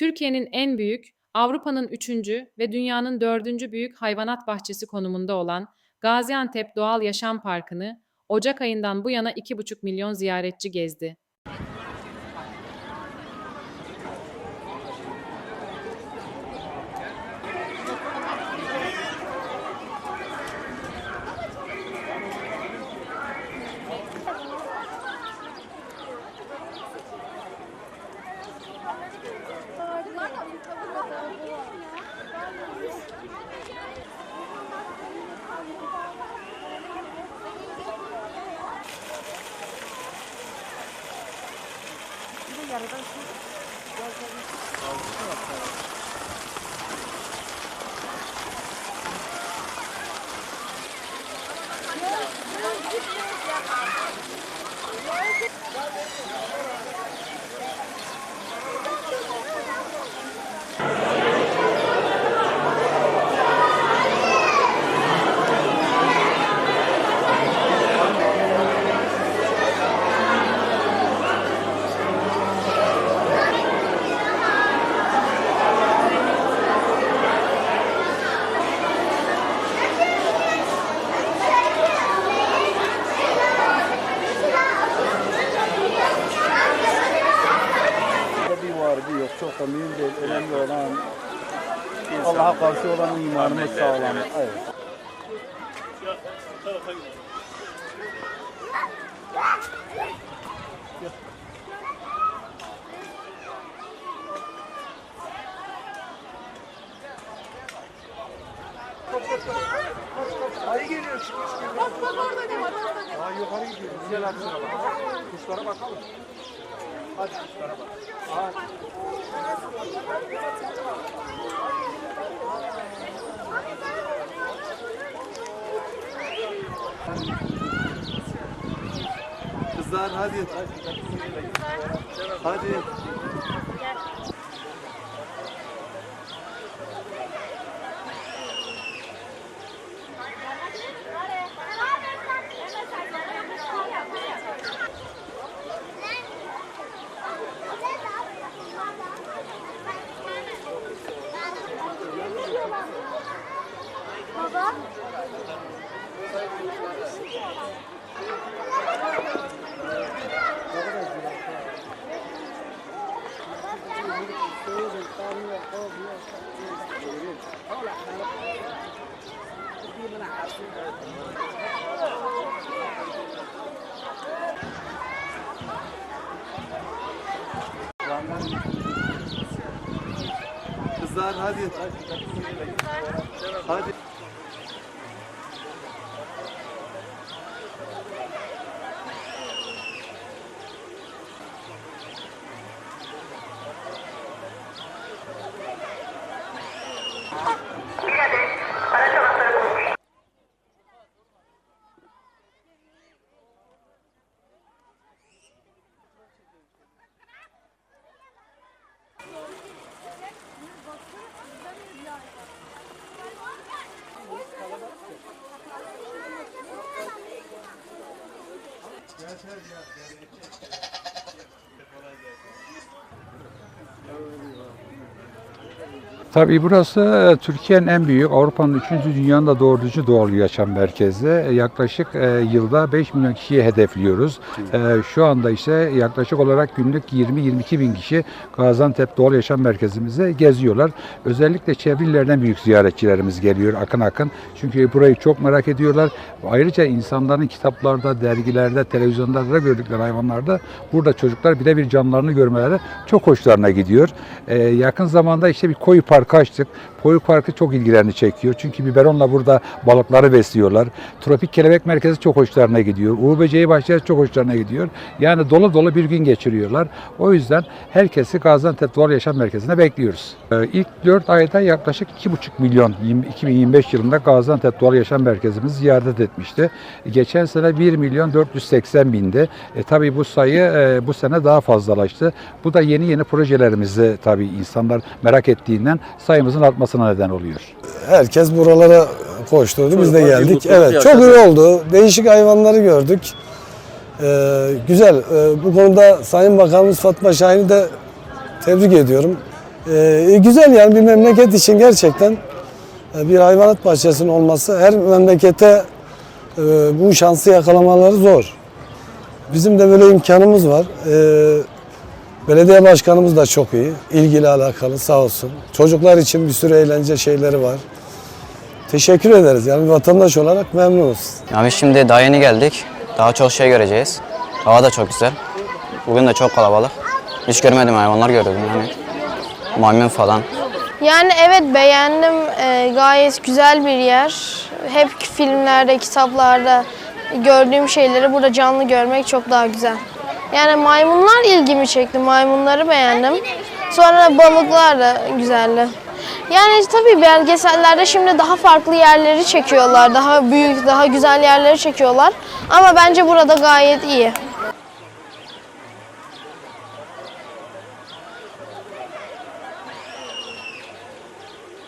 Türkiye'nin en büyük, Avrupa'nın üçüncü ve dünyanın dördüncü büyük hayvanat bahçesi konumunda olan Gaziantep Doğal Yaşam Parkı'nı Ocak ayından bu yana 2,5 milyon ziyaretçi gezdi. Bir var bir yok çok da mühim değil. Önemli olan Allah'a karşı olan imanımız sağlam. Evet. Ayı geliyor çıkmış. Bak bak orada ne var orada ne var. Aa yukarı gidiyor. Güzel şuna bak. Kuşlara bakalım. Hadi kuşlara bak. Hadi. Kızlar hadi. Hadi. Baba. Kızlar hadi. Hadi. Evet, evet, evet. Kolay gelsin. Tabii burası e, Türkiye'nin en büyük, Avrupa'nın üçüncü, dünyanın da dördüncü doğal yaşam merkezi. E, Yaklaşık e, yılda 5 milyon kişiyi hedefliyoruz. E, Şu anda ise yaklaşık olarak günlük 20-22 bin kişi Gaziantep Doğal Yaşam Merkezimize geziyorlar. Özellikle çevre illerden büyük ziyaretçilerimiz geliyor akın akın. Çünkü burayı çok merak ediyorlar. Ayrıca insanların kitaplarda, dergilerde, televizyonlarda gördükleri hayvanlarda burada çocuklar birebir canlarını görmeleri çok hoşlarına gidiyor. E, yakın zamanda işte bir koyu parkı açtık. Koyu parkı çok ilgilerini çekiyor. Çünkü biberonla burada balıkları besliyorlar. Tropik kelebek merkezi çok hoşlarına gidiyor. Uğur böceği bahçesi çok hoşlarına gidiyor. Yani dolu dolu bir gün geçiriyorlar. O yüzden herkesi Gaziantep Doğal Yaşam Merkezi'ne bekliyoruz. Ee, ilk 4 ayda yaklaşık 2,5 milyon 20 2025 yılında Gaziantep Doğal Yaşam Merkezimizi ziyaret etmişti. Geçen sene 1 milyon 480 bindi. E, tabii bu sayı e, bu sene daha fazlalaştı. Bu da yeni yeni projelerimizi tabii insanlar merak ettiğinden sayımızın artmasına neden oluyor. herkes buralara koşturdu. Biz de geldik. Evet, çok iyi oldu. Değişik hayvanları gördük. Ee, güzel. Ee, bu konuda Sayın Bakanımız Fatma Şahin'i de tebrik ediyorum. Ee, güzel yani bir memleket için gerçekten e, bir hayvanat bahçesinin olması her memlekete e, bu şansı yakalamaları zor. Bizim de böyle imkanımız var. Ee, belediye başkanımız da çok iyi. ilgili alakalı sağ olsun. Çocuklar için bir sürü eğlence şeyleri var. Teşekkür ederiz. Yani vatandaş olarak memnunuz. Ya biz şimdi daha yeni geldik. Daha çok şey göreceğiz. Hava da çok güzel. Bugün de çok kalabalık. Hiç görmedim hayvanlar gördüm yani. Maymun falan. Yani evet beğendim. Ee, gayet güzel bir yer. Hep filmlerde, kitaplarda gördüğüm şeyleri burada canlı görmek çok daha güzel. Yani maymunlar ilgimi çekti. Maymunları beğendim. Sonra balıklar da güzeldi. Yani tabii belgesellerde şimdi daha farklı yerleri çekiyorlar. Daha büyük, daha güzel yerleri çekiyorlar. Ama bence burada gayet iyi.